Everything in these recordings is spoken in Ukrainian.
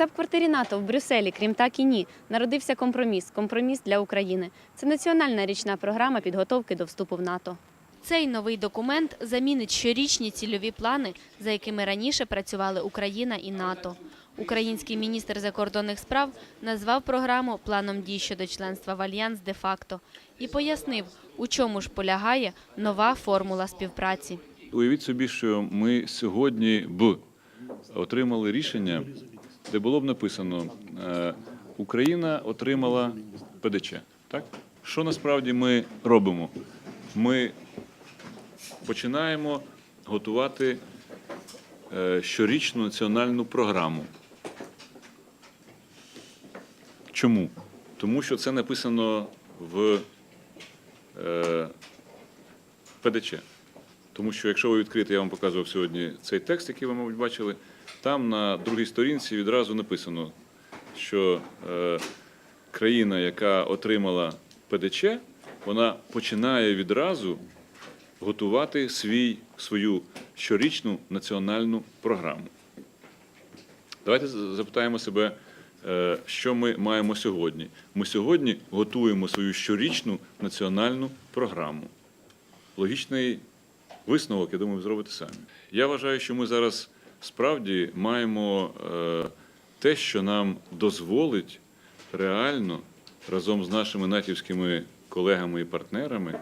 Штаб-квартирі НАТО в Брюсселі, крім так і ні, народився компроміс. Компроміс для України. Це національна річна програма підготовки до вступу в НАТО. Цей новий документ замінить щорічні цільові плани, за якими раніше працювали Україна і НАТО. Український міністр закордонних справ назвав програму планом дій щодо членства в альянс де-факто і пояснив, у чому ж полягає нова формула співпраці. Уявіть собі, що ми сьогодні б отримали рішення, де було б написано е, Україна отримала ПДЧ. Так? Що насправді ми робимо? Ми починаємо готувати е, щорічну національну програму. Чому? Тому що це написано в е, ПДЧ. Тому що якщо ви відкрите, я вам показував сьогодні цей текст, який ви, мабуть, бачили, там на другій сторінці відразу написано, що е, країна, яка отримала ПДЧ, вона починає відразу готувати свій, свою щорічну національну програму. Давайте запитаємо себе, е, що ми маємо сьогодні. Ми сьогодні готуємо свою щорічну національну програму. Логічний висновок, я думаю, ви зробите самі. Я вважаю, що ми зараз справді маємо е, те, що нам дозволить реально разом з нашими натівськими колегами і партнерами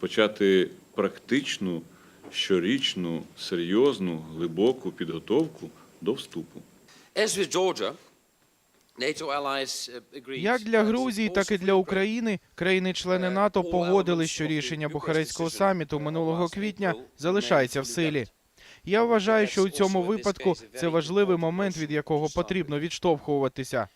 почати практичну, щорічну, серйозну, глибоку підготовку до вступу. Uh, Як для Грузії, так і для України, країни-члени НАТО погодили, що рішення Бухарестського саміту минулого квітня залишається в силі. Я вважаю, що у цьому випадку це важливий момент, від якого потрібно відштовхуватися.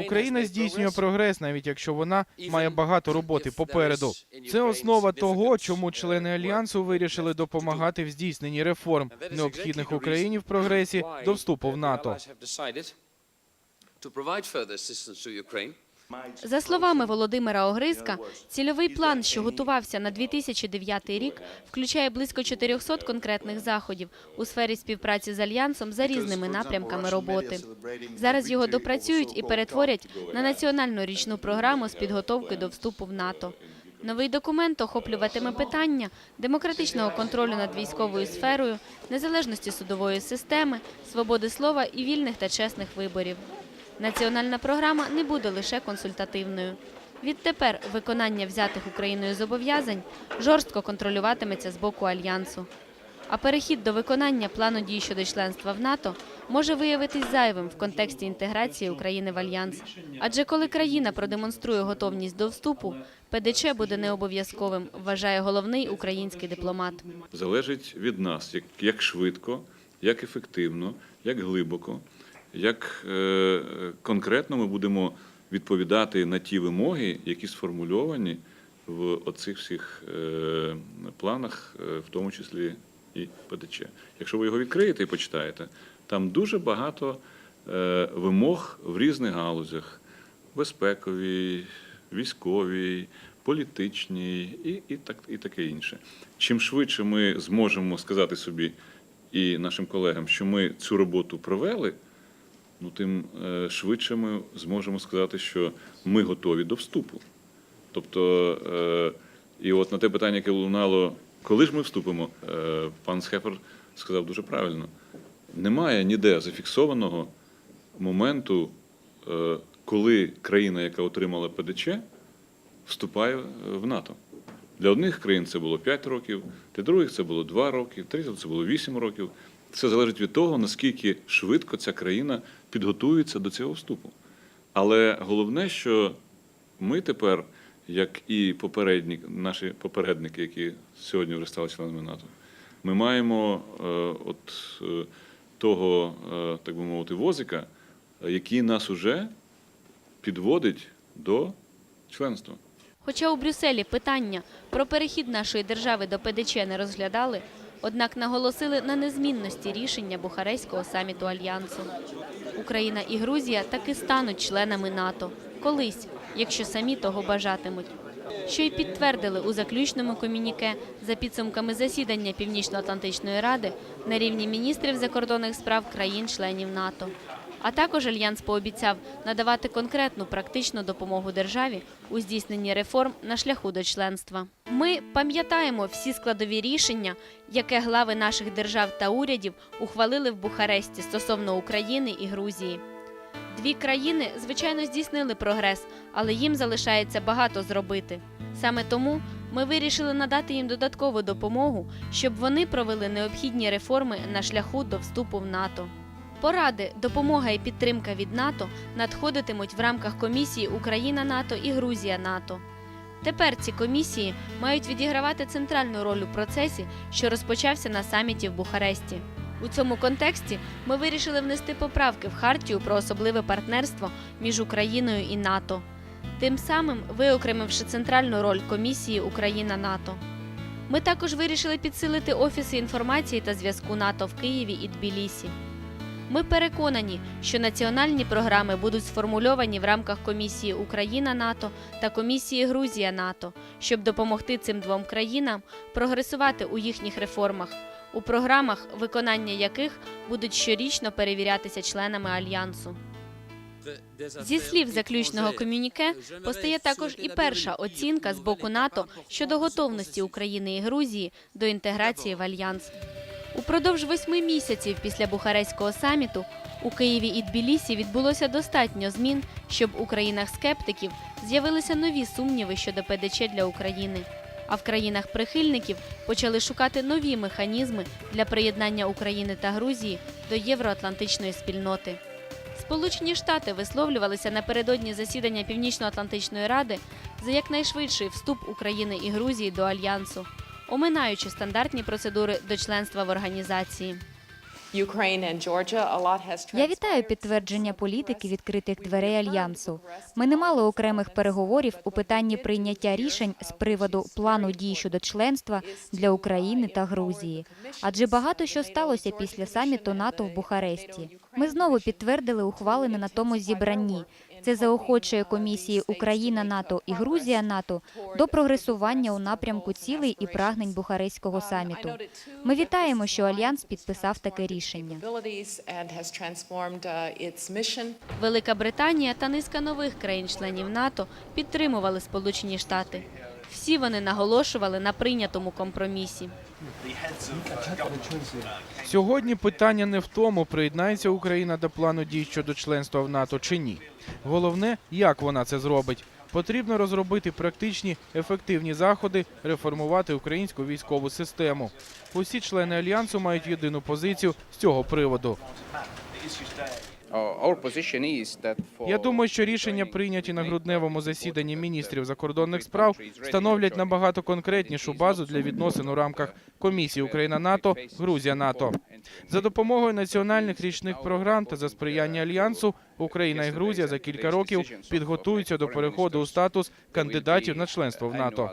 Україна здійснює прогрес, навіть якщо вона має багато роботи попереду. Це основа того, чому члени альянсу вирішили допомагати в здійсненні реформ, необхідних Україні в прогресі до вступу в НАТО. За словами Володимира Огризка, цільовий план, що готувався на 2009 рік, включає близько 400 конкретних заходів у сфері співпраці з альянсом за різними напрямками роботи. Зараз його допрацюють і перетворять на національну річну програму з підготовки до вступу в НАТО. Новий документ охоплюватиме питання демократичного контролю над військовою сферою, незалежності судової системи, свободи слова і вільних та чесних виборів. Національна програма не буде лише консультативною. Відтепер виконання взятих Україною зобов'язань жорстко контролюватиметься з боку альянсу. А перехід до виконання плану дій щодо членства в НАТО може виявитись зайвим в контексті інтеграції України в альянс. Адже коли країна продемонструє готовність до вступу, ПДЧ буде не обов'язковим, вважає головний український дипломат. залежить від нас, як, швидко, як ефективно, як глибоко, як е, конкретно ми будемо відповідати на ті вимоги, які сформульовані в оцих всіх е, планах, е, в тому числі і ПДЧ. Якщо ви його відкриєте і почитаєте, там дуже багато вимог в різних галузях: безпековій, військовій, політичній і, і, так, і таке інше. Чим швидше ми зможемо сказати собі і нашим колегам, що ми цю роботу провели, ну тим е, швидше ми зможемо сказати, що ми готові до вступу. Тобто, е, і от на те питання, яке лунало, коли ж ми вступимо, е, пан Схефер сказав дуже правильно: немає ніде зафіксованого моменту, коли країна, яка отримала ПДЧ, вступає в НАТО. Для одних країн це було 5 років, для других це було 2 роки, третіх це було 8 років. Це залежить від того, наскільки швидко ця країна підготується до цього вступу. Але головне, що ми тепер, як і попередні, наші попередники, які сьогодні вже стали членами НАТО, ми маємо е, от е, того, е, так би мовити, возика, який нас уже підводить до членства. Хоча у Брюсселі питання про перехід нашої держави до ПДЧ не розглядали, однак наголосили на незмінності рішення Бухарейського саміту альянсу. Україна і Грузія таки стануть членами НАТО колись, якщо самі того бажатимуть. Що й підтвердили у заключному комюніке за підсумками засідання Північно-Атлантичної ради на рівні міністрів закордонних справ країн-членів НАТО. А також альянс пообіцяв надавати конкретну практичну допомогу державі у здійсненні реформ на шляху до членства. Ми пам'ятаємо всі складові рішення, яке глави наших держав та урядів ухвалили в Бухаресті стосовно України і Грузії. Дві країни, звичайно, здійснили прогрес, але їм залишається багато зробити. Саме тому ми вирішили надати їм додаткову допомогу, щоб вони провели необхідні реформи на шляху до вступу в НАТО. Поради, допомога і підтримка від НАТО надходитимуть в рамках комісії Україна НАТО і Грузія НАТО. Тепер ці комісії мають відігравати центральну роль у процесі, що розпочався на саміті в Бухаресті. У цьому контексті ми вирішили внести поправки в хартію про особливе партнерство між Україною і НАТО, тим самим виокремивши центральну роль комісії Україна НАТО. Ми також вирішили підсилити офіси інформації та зв'язку НАТО в Києві і Тбілісі. Ми переконані, що національні програми будуть сформульовані в рамках комісії Україна НАТО та комісії Грузія НАТО, щоб допомогти цим двом країнам прогресувати у їхніх реформах, у програмах, виконання яких будуть щорічно перевірятися членами альянсу. Зі слів заключного комюніке постає також і перша оцінка з боку НАТО щодо готовності України і Грузії до інтеграції в альянс. Упродовж восьми місяців після Бухарестського саміту у Києві і Тбілісі відбулося достатньо змін, щоб у країнах скептиків з'явилися нові сумніви щодо ПДЧ для України. А в країнах прихильників почали шукати нові механізми для приєднання України та Грузії до євроатлантичної спільноти. Сполучені Штати висловлювалися напередодні засідання Північно-Атлантичної ради за якнайшвидший вступ України і Грузії до альянсу, оминаючи стандартні процедури до членства в організації. Я вітаю підтвердження політики відкритих дверей альянсу. Ми не мали окремих переговорів у питанні прийняття рішень з приводу плану дій щодо членства для України та Грузії. Адже багато що сталося після саміту НАТО в Бухаресті. Ми знову підтвердили ухвалене на тому зібранні. Це заохочує комісії Україна НАТО і Грузія НАТО до прогресування у напрямку цілей і прагнень Бухарестського саміту. Ми вітаємо, що альянс підписав таке рішення. Велика Британія та низка нових країн-членів НАТО підтримували Сполучені Штати. Всі вони наголошували на прийнятому компромісі. Сьогодні питання не в тому, приєднається Україна до плану дій щодо членства в НАТО чи ні. Головне, як вона це зробить. Потрібно розробити практичні ефективні заходи, реформувати українську військову систему. Усі члени альянсу мають єдину позицію з цього приводу. Я думаю, що рішення, прийняті на грудневому засіданні міністрів закордонних справ, становлять набагато конкретнішу базу для відносин у рамках комісії Україна НАТО Грузія НАТО. За допомогою національних річних програм та за сприяння альянсу Україна і Грузія за кілька років підготуються до переходу у статус кандидатів на членство в НАТО.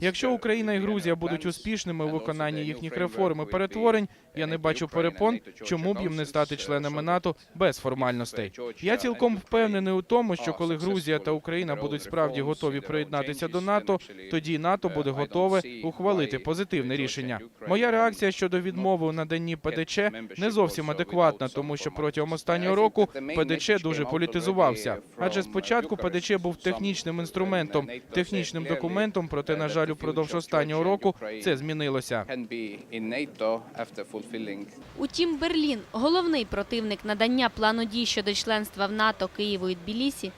Якщо Україна і Грузія будуть успішними у виконанні їхніх реформ і перетворень, я не бачу перепон, чому б їм не стати членами НАТО без формальностей. Я цілком впевнений у тому, що коли Грузія та Україна будуть справді готові приєднатися до НАТО, тоді НАТО буде готове ухвалити позитивне рішення. Моя реакція щодо відмови у наданні ПДЧ не зовсім адекватна, тому що протягом останнього року ПДЧ дуже політизувався. Адже спочатку ПДЧ був технічним інструментом, технічним документом, проте, на жаль, упродовж останнього року це змінилося. Утім, Берлін, головний противник надання плану дій щодо членства в НАТО Києву і Тбілісі,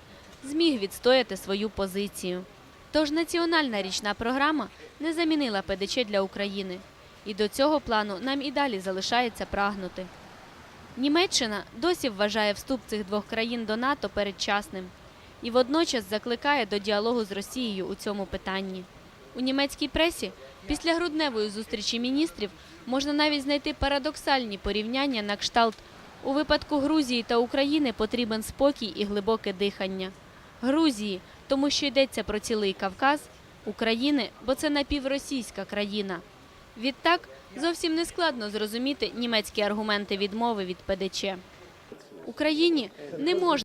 зміг відстояти свою позицію. Тож національна річна програма не замінила ПДЧ для України. І до цього плану нам і далі залишається прагнути. Німеччина досі вважає вступ цих двох країн до НАТО передчасним і водночас закликає до діалогу з Росією у цьому питанні. У німецькій пресі після грудневої зустрічі міністрів можна навіть знайти парадоксальні порівняння на кшталт у випадку Грузії та України потрібен спокій і глибоке дихання. Грузії, тому що йдеться про цілий Кавказ, України, бо це напівросійська країна. Відтак зовсім не складно зрозуміти німецькі аргументи відмови від ПДЧ. Україні не можна